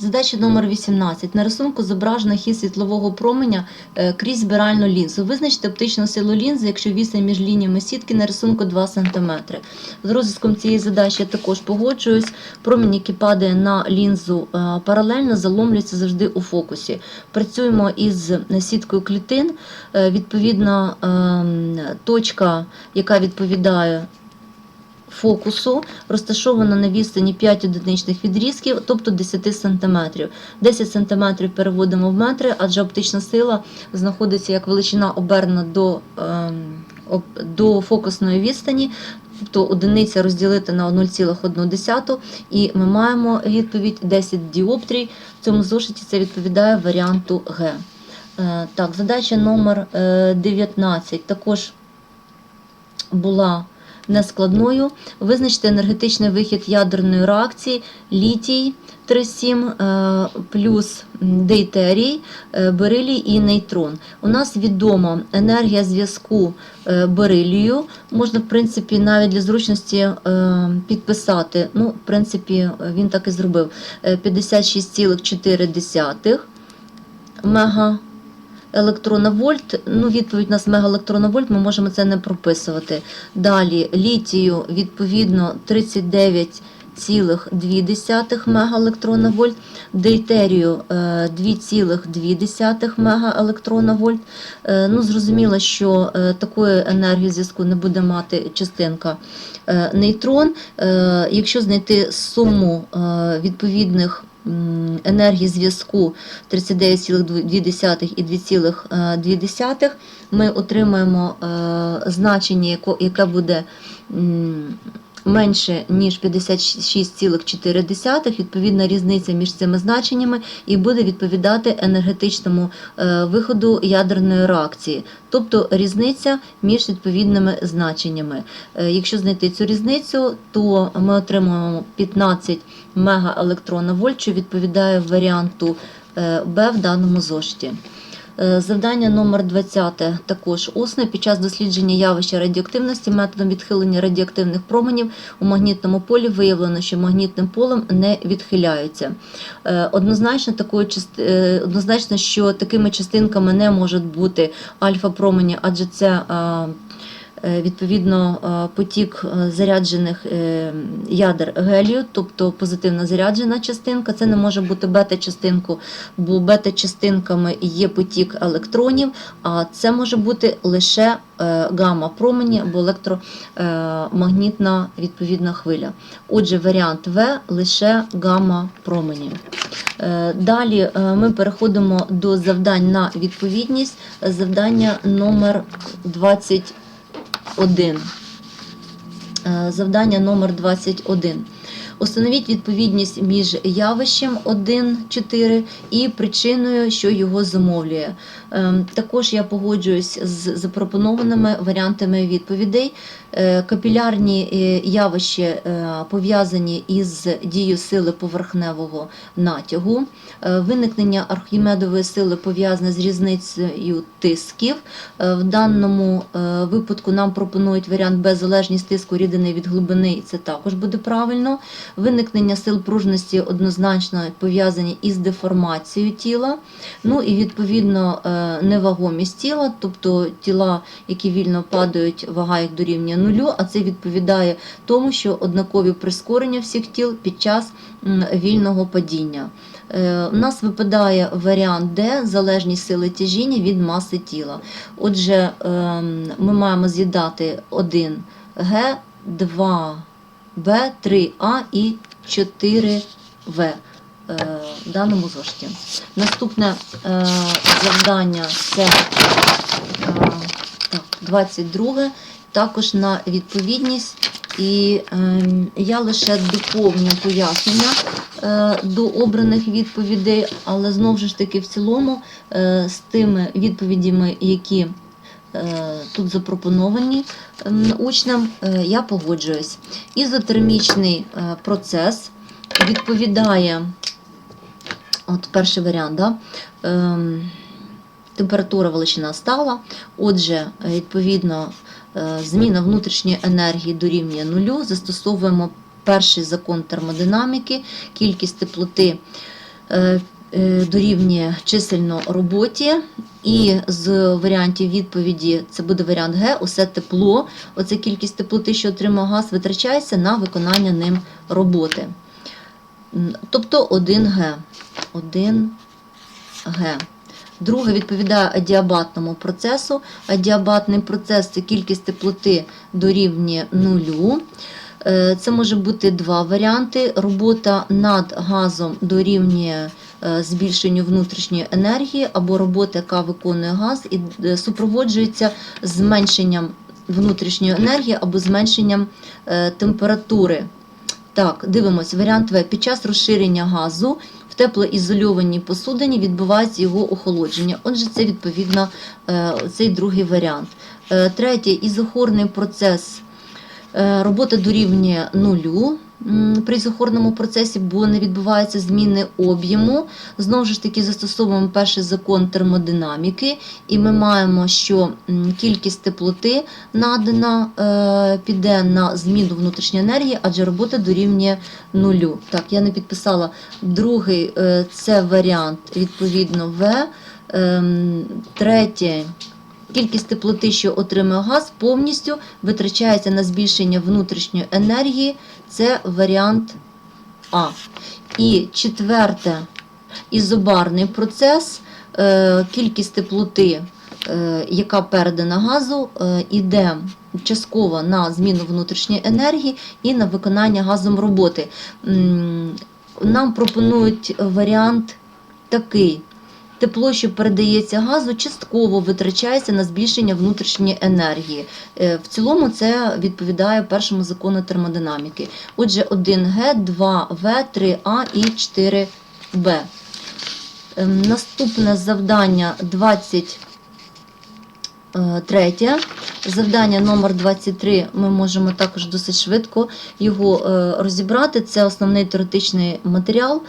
Задача номер 18. На рисунку зображено хід світлового променя е, крізь збиральну лінзу. Визначте оптичну силу лінзи, якщо відстань між лініями сітки на рисунку 2 см. З розв'язком цієї задачі я також погоджуюсь. Промінь, який падає на лінзу е, паралельно, заломлюється завжди у фокусі. Працюємо із сіткою клітин. Е, Відповідно, ем, точка, яка відповідає фокусу розташована на відстані 5 одиничних відрізків, тобто 10 см. 10 см переводимо в метри, адже оптична сила знаходиться як величина обернена до, ем, до фокусної відстані. Тобто одиниця розділити на 0,1 і ми маємо відповідь 10 діоптрій. В цьому зошиті це відповідає варіанту Г. Е, Так, задача номер е, 19 також була нескладною. Визначте енергетичний вихід ядерної реакції літій 3,7 е, плюс дейтерій, е, берилій і нейтрон. У нас відома енергія зв'язку е, берилію. Можна, в принципі, навіть для зручності підписати. Ну, в принципі, він так і зробив. Е, 56,4 мега електронавольт. Ну, відповідь у нас мегаелектронавольт, ми можемо це не прописувати. Далі літію, відповідно, 39,2 мегаелектронавольт, дейтерію е, 2,2 мегаелектронавольт. Е, Ну, зрозуміло, що е, такої енергії зв'язку не буде мати частинка е, нейтрон. Е, Якщо знайти суму е, відповідних енергії зв'язку 39,2 і 2,2, ми отримаємо е, значення, яке буде менше, ніж 56,4, відповідна різниця між цими значеннями, і буде відповідати енергетичному е, виходу ядерної реакції, тобто різниця між відповідними значеннями. Е, Якщо знайти цю різницю, то ми отримуємо 15 мегаелектронавольт, що відповідає варіанту е, Б в даному зошиті. Е, Завдання номер 20 також усне. Під час дослідження явища радіоактивності методом відхилення радіоактивних променів у магнітному полі виявлено, що магнітним полем не відхиляються. Е, Однозначно, такою е, однозначно, що такими частинками не можуть бути альфа-промені, адже це Е, відповідно, е, потік е, заряджених ядер гелію, тобто позитивно заряджена частинка, це не може бути бета-частинку, бо бета-частинками є потік електронів, а це може бути лише гамма-промені або електромагнітна відповідна хвиля. Отже, варіант В лише гамма-промені. Далі ми переходимо до завдань на відповідність, завдання номер 20 1. Е, завдання номер 21. Установіть відповідність між явищем 1.4 і причиною, що його зумовлює. Ем, Також я погоджуюсь з запропонованими варіантами відповідей. Е, Капілярні е, явища е, пов'язані із дією сили поверхневого натягу. Виникнення архімедової сили пов'язане з різницею тисків. В даному випадку нам пропонують варіант Б залежність тиску рідини від глибини, і це також буде правильно. Виникнення сил пружності однозначно пов'язані із деформацією тіла. Ну і відповідно е, невагомість тіла, тобто тіла, які вільно падають, вага їх дорівнює нулю, а це відповідає тому, що однакові прискорення всіх тіл під час вільного падіння. Е, У нас випадає варіант Д залежність сили тяжіння від маси тіла. Отже, ем, ми маємо з'їдати 1 Г, 2 Б, 3А і 4В е, в даному зошиті. Наступне е, завдання це е, 22, також на відповідність. І е, я лише доповню пояснення е, до обраних відповідей, але знову ж таки в цілому е, з тими відповідями, які е, тут запропоновані ем, учням, е, я погоджуюсь. Ізотермічний е, процес відповідає, от перший варіант, да? ем, температура величина стала. Отже, е, відповідно, е, зміна внутрішньої енергії дорівнює нулю. Застосовуємо перший закон термодинаміки, кількість теплоти е, е, дорівнює чисельно роботі. І з варіантів відповіді це буде варіант Г. Усе тепло, оця кількість теплоти, що отримав газ, витрачається на виконання ним роботи. Тобто 1Г. 1Г. Друге відповідає адіабатному процесу. Адіабатний процес це кількість теплоти дорівнює нулю. Е, Це може бути два варіанти. Робота над газом дорівнює е, збільшенню внутрішньої енергії, або робота, яка виконує газ, і е, супроводжується зменшенням внутрішньої енергії або зменшенням е, температури. Так, дивимось, варіант В. Під час розширення газу в теплоізольованій посудині відбувається його охолодження. Отже, це відповідно е, цей другий варіант. Е, Третє ізохорний процес. Е, Робота дорівнює нулю при ізохорному процесі, бо не відбуваються зміни об'єму. Знову ж таки, застосовуємо перший закон термодинаміки, і ми маємо, що кількість теплоти надана е, піде на зміну внутрішньої енергії, адже робота дорівнює нулю. Так, я не підписала другий е, це варіант, відповідно, В. Ем, Третє. Кількість теплоти, що отримує газ, повністю витрачається на збільшення внутрішньої енергії. Це варіант А. І четверте, ізобарний процес. Е, Кількість теплоти, е, яка передана газу, е, іде частково на зміну внутрішньої енергії і на виконання газом роботи. Нам пропонують варіант такий. Тепло, що передається газу, частково витрачається на збільшення внутрішньої енергії. Е, В цілому це відповідає першому закону термодинаміки. Отже, 1Г, 2В, 3А і 4Б. Ем, Наступне завдання 23. Завдання номер 23 ми можемо також досить швидко його е, розібрати. Це основний теоретичний матеріал.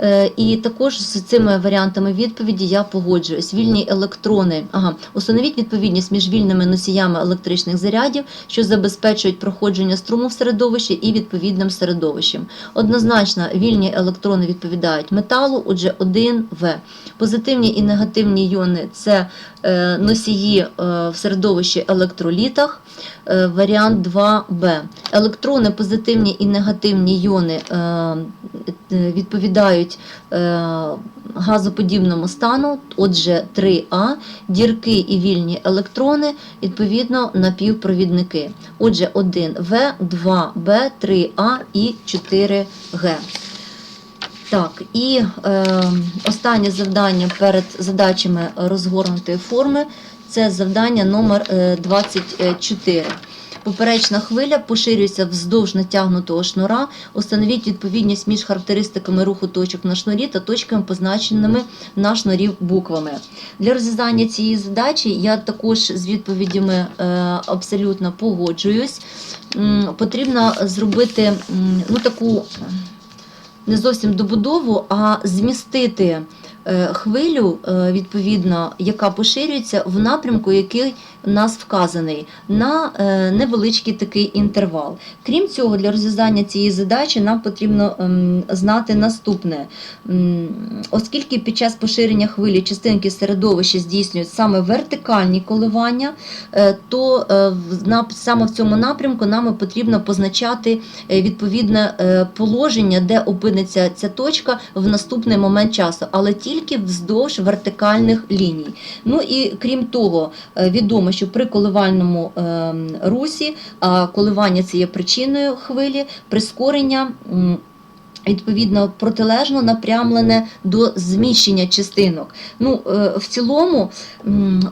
Е, І також з цими варіантами відповіді я погоджуюсь. Вільні електрони. Ага, установіть відповідність між вільними носіями електричних зарядів, що забезпечують проходження струму в середовищі і відповідним середовищем. Однозначно, вільні електрони відповідають металу, отже, 1В. Позитивні і негативні іони це е, носії е, в середовищі електролітах. Варіант 2Б. Електрони, позитивні і негативні іони е, відповідають е, газоподібному стану, отже, 3А, дірки і вільні електрони, відповідно, напівпровідники. Отже, 1В, 2Б, 3А і 4Г. Так, і е, останнє завдання перед задачами розгорнутої форми це завдання номер е, 24. Поперечна хвиля поширюється вздовж натягнутого шнура. Установіть відповідність між характеристиками руху точок на шнурі та точками, позначеними на шнурі буквами. Для розв'язання цієї задачі я також з відповідями е, абсолютно погоджуюсь. Потрібно зробити ну, таку не зовсім добудову, а змістити е, хвилю, е, відповідно, яка поширюється в напрямку, який нас вказаний, на е, невеличкий такий інтервал. Крім цього, для розв'язання цієї задачі нам потрібно ем, знати наступне. Оскільки під час поширення хвилі частинки середовища здійснюють саме вертикальні коливання, е, то е, саме в цьому напрямку нам потрібно позначати відповідне положення, де опиниться ця точка в наступний момент часу, але тільки вздовж вертикальних ліній. Ну і крім того, відомо, що при коливальному е, русі, коливання це є причиною хвилі, прискорення. Відповідно, протилежно напрямлене до зміщення частинок. Ну, е, в цілому,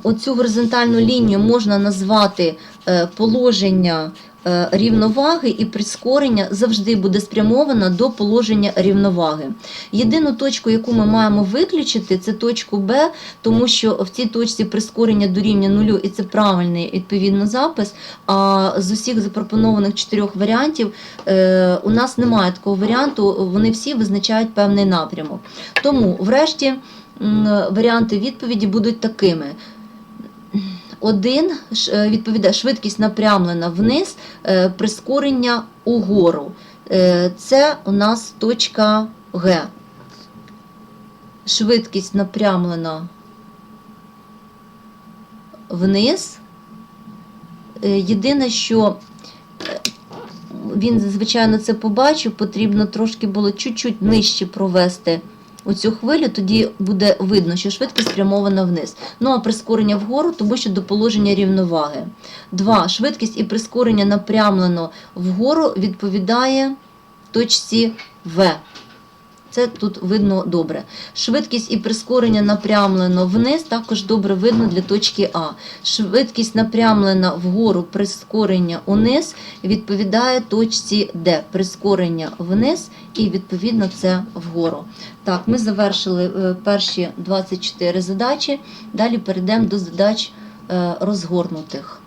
оцю горизонтальну лінію можна назвати е, положення рівноваги, і прискорення завжди буде спрямовано до положення рівноваги. Єдину точку, яку ми маємо виключити, це точку Б, тому що в цій точці прискорення дорівнює нулю, і це правильний відповідно запис. А з усіх запропонованих чотирьох варіантів е, у нас немає такого варіанту, вони всі визначають певний напрямок. Тому, врешті, варіанти відповіді будуть такими. Один е, відповідає швидкість напрямлена вниз, е, прискорення угору. Е, Це у нас точка Г. швидкість напрямлена вниз. Єдине, що він, звичайно, це побачив, потрібно трошки було чуть-чуть нижче провести оцю хвилю, тоді буде видно, що швидкість спрямована вниз. Ну а прискорення вгору, тому що до положення рівноваги. Два. Швидкість і прискорення напрямлено вгору відповідає точці В. Це тут видно добре. Швидкість і прискорення напрямлено вниз, також добре видно для точки А. Швидкість напрямлена вгору, прискорення униз відповідає точці Д. Прискорення вниз і відповідно це вгору. Так, ми завершили е, перші 24 задачі. Далі перейдемо до задач е, розгорнутих.